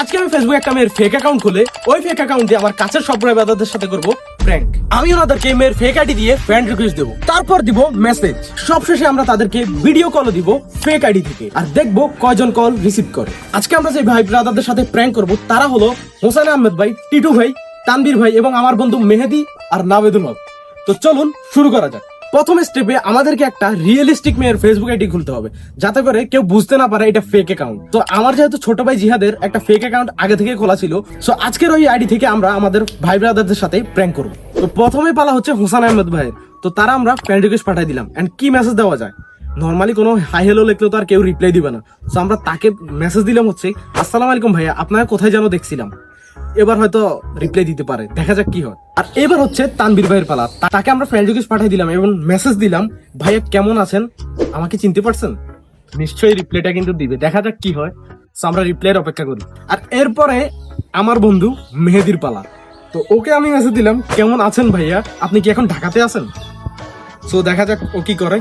আজকে আমি ফেসবুক একটা মেয়ের ফেক অ্যাকাউন্ট খুলে, ওই ফেক অ্যাকাউন্ট দিয়ে আমার কাছের সব ব্রাদারদের সাথে করব প্র্যাঙ্ক আমি ওনাদেরকে মেয়ের ফেক আইডি দিয়ে ফ্রেন্ড রিকোয়েস্ট দেবো। তারপর দিব মেসেজ সবশেষে আমরা তাদেরকে ভিডিও কল দিব ফেক আইডি থেকে। আর দেখব কয়জন কল রিসিভ করে। আজকে আমরা যে ভাই ব্রাদারদের সাথে প্র্যাঙ্ক করব, তারা হলো হোসেন আহমেদ ভাই, টিটু ভাই তানবীর ভাই এবং আমার বন্ধু মেহেদি আর নাবেদুল হক। তো চলুন শুরু করা যাক। প্রথম স্টেপে আমাদেরকে একটা রিয়েলিস্টিক মেয়ের ফেসবুক আইডি খুলতে হবে, যাতে করে কেউ বুঝতে না পারে এটা ফেক অ্যাকাউন্ট তো আমার যেহেতু ছোট ভাই জিহাদের একটা ফেক অ্যাকাউন্ট আগে থেকে খোলা ছিল সো আজকের ওই আইডি থেকে আমরা আমাদের ভাই ব্রাদারদের সাথে প্র্যাঙ্ক করব। তো প্রথমে পালা হচ্ছে হোসেন আহমেদ ভাইয়ের। তো তারা আমরা ফ্রেন্ড রিকোয়েস্ট পাঠাই দিলাম এন্ড কি মেসেজ দেওয়া যায়? নর্মালি কোনো হাই হ্যালো লিখলেও তো আর কেউ রিপ্লাই দিবে না। সো আমরা তাকে মেসেজ দিলাম হচ্ছে, আসসালামু আলাইকুম ভাইয়া আপনাকে কোথায় যেন দেখছিলাম। এবার হয়তো রিপ্লাই দিতে পারে। দেখা যাক কি হয়। আর এবার হচ্ছে তানবীর ভাইয়ের পালা। তাকে আমরা ফ্রেন্ড রিকোয়েস্ট পাঠিয়ে দিলাম এবং মেসেজ দিলাম, ভাইয়া, কেমন আছেন? আমাকে চিনতে পারছেন? নিশ্চয়ই রিপ্লাইটা কিন্তু দিবে। দেখা যাক কি হয়। আমরা রিপ্লাইয়ের অপেক্ষা করি। আর এরপরে আমার বন্ধু মেহেদির পালা। তো ওকে আমি মেসেজ দিলাম, কেমন আছেন ভাইয়া? আপনি কি এখন ঢাকাতে আছেন? সো দেখা যাক ও কি করে।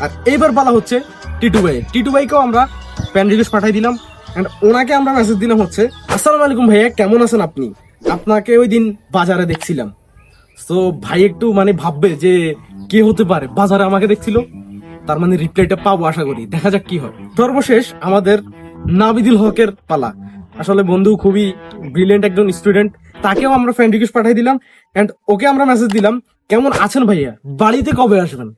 আর এইবার পালা হচ্ছে টিটু ভাই টিটু ভাইকেও আমরা প্যান রিকোয়েস্ট পাঠাই দিলাম। এন্ড ওনাকে আমরা মেসেজ দিলাম হচ্ছে, আসসালামু আলাইকুম ভাইয়া, কেমন আছেন আপনি? আপনাকে ওই দিন বাজারে দেখছিলাম। তো ভাই একটু মানে ভাববে যে কে হতে পারে। বাজারে আমাকে দেখছিল, তার মানে রিপ্লাইটা পাবো আশা করি। দেখা যাক কি হয়। সর্বশেষ আমাদের নাবিদুল হকের পালা। আসলে বন্ধু খুবই ব্রিলিয়েন্ট একজন স্টুডেন্ট তাকেও আমরা ফ্রেন্ড রিকোয়েস্ট পাঠাই দিলাম। এন্ড ওকে আমরা মেসেজ দিলাম, কেমন আছেন ভাইয়া? বাড়িতে কবে আসবেন?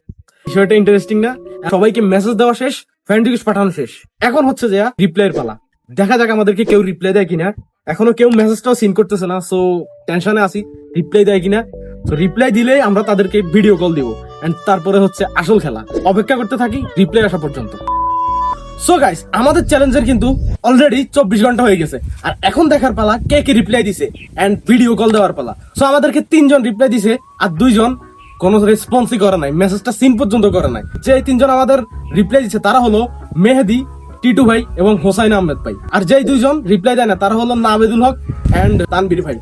বিষয়টা ইন্টারেস্টিং না। সবাইকে মেসেজ দেওয়া শেষ ফ্রেন্ড রিকোয়েস্ট পাঠানো শেষ। এখন হচ্ছে যে রিপ্লাইয়ের পালা। দেখা যাক আমাদেরকে কেউ রিপ্লাই দেয় কিনা। এখনও কেউ মেসেজটাও সিন করতেছে না সো টেনশনে আছি। রিপ্লাই দেয় কিনা? তো রিপ্লাই দিলেই আমরা তাদেরকে ভিডিও কল দিব। এন্ড তারপরে হচ্ছে আসল খেলা। অপেক্ষা করতে থাকি রিপ্লাই আসা পর্যন্ত। সো গাইস আমাদের চ্যালেঞ্জের কিন্তু অলরেডি চব্বিশ ঘণ্টা হয়ে গেছে। আর এখন দেখার পালা কে কে রিপ্লাই দিছে এন্ড ভিডিও কল দেওয়ার পালা। সো আমাদেরকে তিনজন রিপ্লাই দিছে আর দুইজন কোনো রেসপন্সই করে নাই মেসেজটা সিন পর্যন্ত করে নাই। যে তিনজন আমাদের রিপ্লাই দিছে, তারা হলো মেহেদি টিটু ভাই এবং হোসাইন আহমেদ ভাই। আর যেই দুইজন রিপ্লাই দেয় না, তারা হলো নাবেদুল হক এন্ড তানবির ভাই।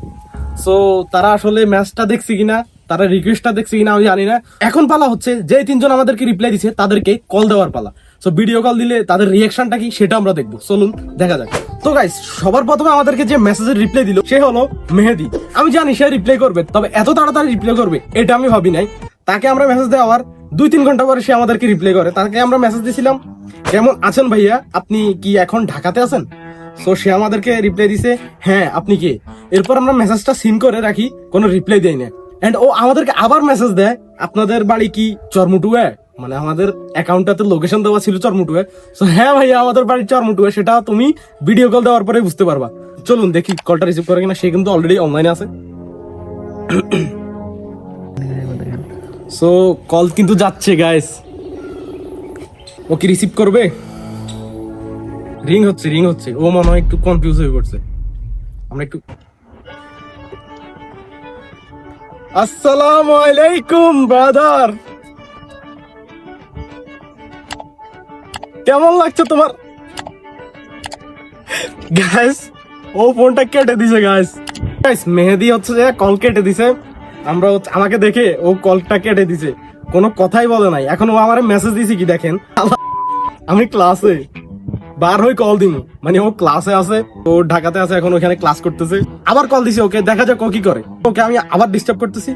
সো তারা আসলে ম্যাচটা দেখছে কিনা, তারা রিকোয়েস্টটা দেখছে কিনা, আমি জানি না। এখন পালা হচ্ছে যে তিনজন আমাদেরকে রিপ্লাই দিছে, তাদেরকে কল দেওয়ার পালা। সো ভিডিও কল দিলে তাদের রিয়াকশনটা কি, সেটা আমরা দেখব। চলুন, দেখা যাক। তো গাইস সবার প্রথমে আমাদেরকে যে মেসেজের রিপ্লাই দিল, সে হলো মেহেদি। আমি জানি সে রিপ্লাই করবে, তবে এত তাড়াতাড়ি রিপ্লাই করবে, এটা আমি ভাবি নাই। তাকে আমরা মেসেজ দেওয়ার দুই তিন ঘণ্টা পরে সে আমাদেরকে রিপ্লাই করে। তাকে আমরা মেসেজ দিয়েছিলাম কেমন আছেন ভাইয়া? আপনি কি এখন ঢাকাতে আছেন? তো সে আমাদেরকে রিপ্লাই দিছে হ্যাঁ আপনি কে? এরপর আমরা মেসেজটা সিন করে রাখি, কোনো রিপ্লাই দেয় না। এন্ড ও আমাদেরকে আবার মেসেজ দেয়, আপনাদের বাড়ি কি চরমুটুয়ে? মানে আমাদের অ্যাকাউন্টটাতে লোকেশন দেওয়া ছিল চরমুটুয়ে। তো হ্যাঁ ভাইয়া, আমাদের বাড়ি চরমুটুয়ে, সেটা তুমি ভিডিও কল দেওয়ার পরে বুঝতে পারবা। চলুন দেখি কলটা রিসিভ করে কিনা, সে কিন্তু অলরেডি অনলাইনে আছে। সো কল কিন্তু যাচ্ছে গাইস ও কি রিসিভ করবে? রিং হচ্ছে রিং হচ্ছে। ও মনে হয় একটু কনফিউজ হয়ে পড়ছে। আমরা একটু আসসালামু আলাইকুম ব্রাদার কেমন লাগছে তোমার? গাইস ও ফোনটা কেটে দিছে গাইস গাইস মেহেদি হচ্ছে যে কল কেটে দিছে। আমরা আমাকে দেখে ও কলটা কেটে দিছে। কোনো কথাই বলে নাই। এখন ও আমার মেসেজ দিছে কি দেখেন? আমি ক্লাসে বার হয়ে কল দিন মানে ও ক্লাসে আছে, ও ঢাকাতে আছে, এখন ওখানে ক্লাস করতেছে। আবার কল দিছে ওকে, দেখা যাক ও কি করে। ওকে আমি আবার ডিস্টার্ব করতেছি।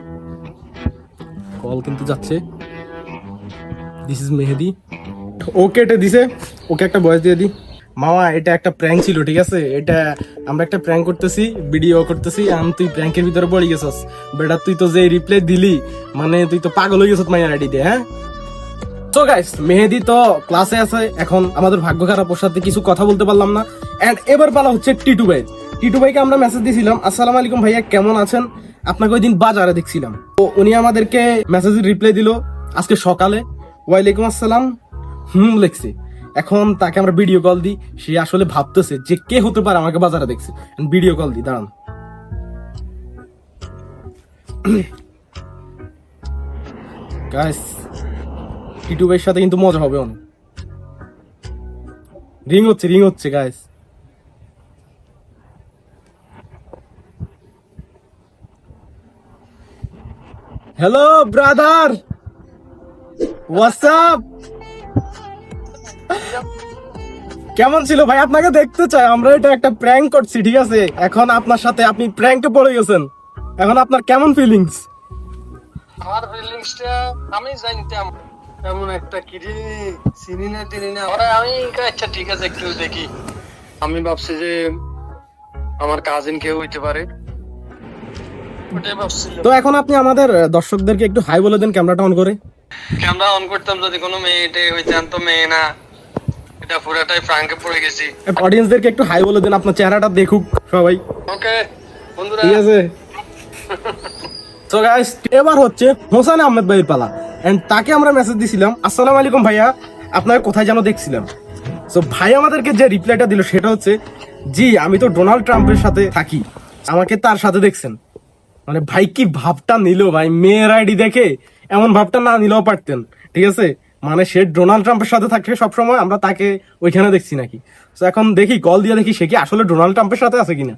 কল কিন্তু যাচ্ছে। দিস ইজ মেহেদি ও কেটে দিছে। ওকে একটা বয়স দিয়ে দিই। মামা এটা একটা প্র্যাঙ্ক ছিল, ঠিক আছে? এটা আমরা একটা প্র্যাঙ্ক করতেছি ভিডিও করতেছি, আমি, তুই প্র্যাঙ্কের ভিতরে পড়ে গেছস। বেটা, তুই তো যে রিপ্লাই দিলি মানে তুই তো পাগল হয়ে গেছত মাইয়ার আইডি দিয়ে হ্যাঁ? তো গাইস মেহেদি তো ক্লাসে আছে, এখন আমাদের ভাগ্য খারাপ, ওর সাথে কিছু কথা বলতে পারলাম না। এন্ড এবার পালা হচ্ছে টিটু ভাই। টিটু ভাইকে আমরা মেসেজ দিয়েছিলাম আসসালামু আলাইকুম ভাইয়া, কেমন আছেন? আপনাকে ওই দিন বাজারে দেখছিলাম। তো উনি আমাদেরকে মেসেজের রিপ্লাই দিল, আজকে সকালে। ওয়ালাইকুম আসসালাম। হুম, লিখছি। এখন তাকে আমরা ভিডিও কল দিই। সে আসলে ভাবতেছে যে কে হতে পারে আমাকে বাজারে দেখছে। ভিডিও কল দিই, দাঁড়ান। গাইস সাথে কিন্তু মজা হবে অনেক। রিং হচ্ছে রিং হচ্ছে গাইস হ্যালো ব্রাদার হোয়াটসঅ্যাপ কেমন ছিল ভাই? আপনাকে দেখতে চাই। আমরা এটা একটা প্র্যাঙ্ক করছি ঠিক আছে? এখন আপনার সাথে আপনি প্র্যাঙ্কে পড়ে গেছেন। এখন আপনার কেমন ফিলিংস আমার ফিলিংসটা আমি জানতাম। এমন একটা কিরি চিনি না চিনি না। ওরা আমি আচ্ছা ঠিক আছে একটু দেখি। আমি ভাবছি যে আমার কাজিন কেউ হইতে পারে। তো এখন আপনি আমাদের দর্শকদেরকে একটু হাই বলে দেন ক্যামেরাটা অন করে। ক্যামেরা অন করতাম যদি কোনো মেয়েটে হইতাম তো মেয়ে না। এটা পুরাটাই পড়ে গেছি। অডিয়েন্সদেরকে একটু হাই বলে দেন আপনার চেহারাটা দেখুক সবাই। ওকে বন্ধুরা। ঠিক আছে। তো গাইস এবার হচ্ছে হোসেন আহমেদ ভাইয়ের পালা। এন্ড তাকে আমরা মেসেজ দিছিলাম আসসালামু আলাইকুম ভাইয়া আপনাকে কোথায় যেন দেখছিলাম? তো ভাই আমাদেরকে যে রিপ্লাইটা দিল সেটা হচ্ছে জি আমি তো ডোনাল্ড ট্রাম্পের সাথে থাকি। আমাকে তার সাথে দেখছেন। মানে ভাই কি ভাবটা নিল ভাই? মেয়ের আইডি দেখে এমন ভাবটা না নিলেও পারতেন। ঠিক আছে? মানে সে ডোনাল্ড ট্রাম্পের সাথে থাকে সবসময়, আমরা তাকে ওইখানে দেখছি নাকি। তো এখন দেখি, কল দিয়ে দেখি সে কি আসলে ডোনাল্ড ট্রাম্পের সাথে আছে কিনা।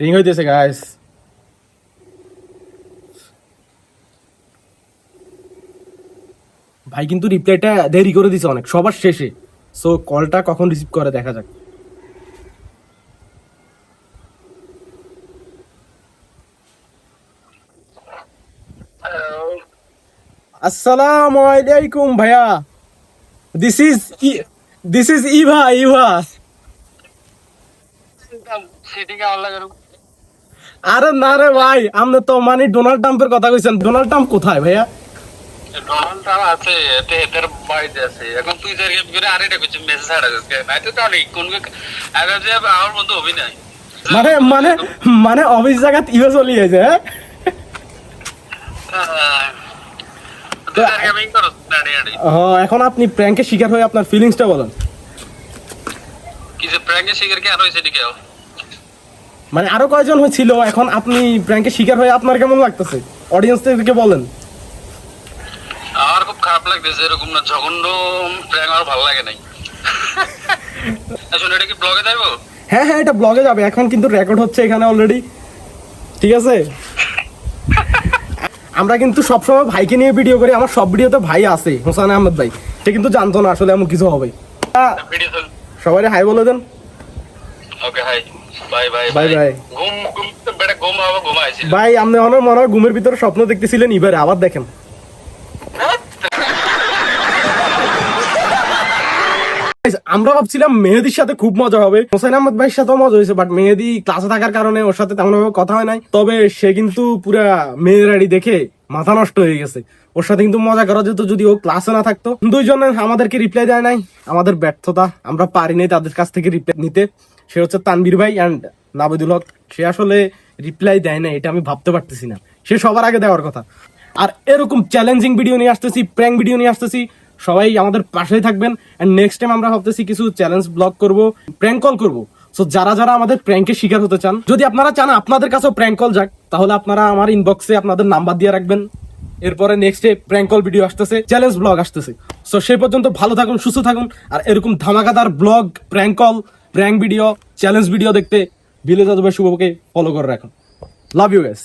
রিং হইতেছে গাইস ভাই কিন্তু রিপ্লাইটা দেরি করে দিছে অনেক, সবার শেষে। সো কলটা কখন রিসিভ করে দেখা যাক। আসসালামু আলাইকুম ভাইয়া। This is this is Eva Eva আরে না রে ভাই আপনি তো মানে ডোনাল্ড ট্রাম্পের কথা কইছেন। ডোনাল্ড ট্রাম্প কোথায় ভাইয়া? ডোনাল্ড ট্রাম্প আছে এতে এদের বাড়িতে আছে। এখন তুই যে গেম করে আরেকটা কিছু মেসেজ ছাড়া যাচ্ছে। না এটা তো অনেক কোন আগে যে আমার বন্ধু অভিনয়। মানে মানে মানে অফিস জায়গা ইভে চলে গেছে হ্যাঁ? ও, এখন আপনি প্র্যাঙ্কের শিকার হয়ে আপনার ফিলিংসটা বলেন। শিকার মানে আরও কয়জন হয়েছিল? এখন আপনি প্র্যাঙ্কের শিকার হয়ে আপনার কেমন লাগতেছে? অডিয়েন্সদেরকে বলেন। আমার খুব খারাপ লাগতেছে এরকম না জঘন্য প্র্যাঙ্ক আমার ভালো লাগে নাই। আসলে এটা কি ব্লগে যাইবো? হ্যাঁ হ্যাঁ এটা ব্লগে যাবে। এখন কিন্তু রেকর্ড হচ্ছে এখানে অলরেডি ঠিক আছে? আমরা কিন্তু সবসময় ভাইকে নিয়ে ভিডিও করি আমার সব ভিডিওতে ভাই আছে হোসান আহমেদ ভাই। সে কিন্তু জানতো না আসলে এমন কিছু হবে। সবাই হাই বলে দেন। ভাই আপনি মনে হয় ঘুমের ভিতরে স্বপ্ন দেখতেছিলেন এবারে আবার দেখেন। আমরা ভাবছিলাম মেহেদির সাথে খুব মজা হবে। হোসেন আহমদ ভাইয়ের সাথেও মজা হয়েছে বাট মেহেদি ক্লাসে থাকার কারণে ওর সাথে তেমন ভাবে কথা হয় নাই। তবে সে কিন্তু পুরা মেয়ের আইডি দেখে মাথা নষ্ট হয়ে গেছে। ওর সাথে কিন্তু মজা করা যেত যদি ও ক্লাসে না থাকতো। দুইজনে আমাদেরকে রিপ্লাই দেয় নাই। আমাদের ব্যর্থতা, আমরা পারি নাই তাদের কাছ থেকে রিপ্লাই নিতে। সে হচ্ছে তানবীর ভাই অ্যান্ড নাবিদুল হক। সে আসলে রিপ্লাই দেয় না এটা আমি ভাবতে পারতেছি না। সে সবার আগে দেওয়ার কথা। আর এরকম চ্যালেঞ্জিং ভিডিও নিয়ে আসতেছি প্র্যাঙ্ক ভিডিও নিয়ে আসতেছি। সবাই আমাদের পাশেই থাকবেন। এন্ড নেক্সট টাইম আমরা ভাবতেছি কিছু চ্যালেঞ্জ ব্লগ করব প্র্যাঙ্ক কল করব। সো যারা যারা আমাদের প্র্যাঙ্কের শিকার হতে চান, যদি আপনারা চান আপনাদের কাছেও প্র্যাঙ্ক কল যাক, তাহলে আপনারা আমার ইনবক্সে আপনাদের নাম্বার দিয়ে রাখবেন। এরপরে next day prank call video আসতেছে চ্যালেঞ্জ ব্লগ আসতেছে। সো সেই পর্যন্ত ভালো থাকুন, সুস্থ থাকুন, আর এরকম ধামাকাদার vlog prank call prank video challenge video দেখতে ভিলেজ আদবের শুভকে ফলো করে রাখুন। Love you guys